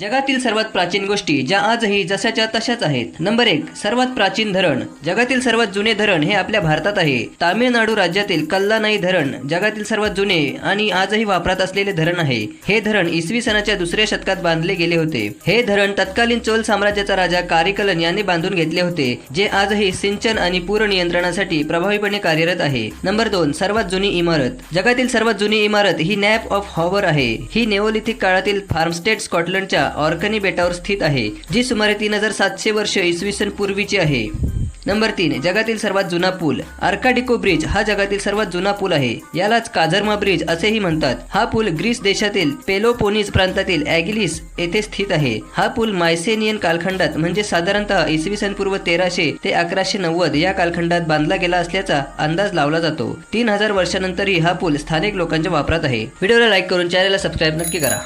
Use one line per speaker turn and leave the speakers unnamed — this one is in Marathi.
जगातील सर्वात प्राचीन गोष्टी ज्या आजही जशाच्या तशाच आहेत. नंबर एक सर्वात प्राचीन धरण. जगातील सर्वात जुने धरण हे आपल्या भारतात आहे. तामिळनाडू राज्यातील कल्लानाई धरण जगातील सर्वात जुने आणि आजही वापरात असलेले धरण आहे. हे धरण इसवी सनाच्या दुसऱ्या शतकात बांधले गेले होते. हे धरण तत्कालीन चोल साम्राज्याचा राजा कारिकलन यांनी बांधून घेतले होते जे आजही सिंचन आणि पूर नियंत्रणासाठी प्रभावीपणे कार्यरत आहे. नंबर दोन सर्वात जुनी इमारत. जगातील सर्वात जुनी इमारत ही नॅप ऑफ हॉवर आहे. ही नेओलिथिक काळातील फार्मस्टेट स्कॉटलंडच्या ऑर्कनी बेटावर स्थित आहे जी सुमारे तीन हजार सातशे वर्ष इसवी सन पूर्वीची आहे. नंबर तीन जगातील सर्वात जुना पूल. आर्काडिको ब्रिज हा जगातील सर्वात जुना पूल आहे. यालाच काझर्मा ब्रिज असेही म्हणतात. हा पूल ग्रीस देशातील पेलोपोनीज प्रांतातील ॲगिलिस येथे स्थित आहे. हा पूल मायसेनियन कालखंडात म्हणजे साधारणतः इसवी सन पूर्व तेराशे ते अकराशे नव्वद या कालखंडात बांधला गेला असल्याचा अंदाज लावला जातो. तीन हजार वर्षानंतरही हा पूल स्थानिक लोकांच्या वापरात आहे. व्हिडिओला लाईक करून चॅनलला सबस्क्राईब नक्की करा.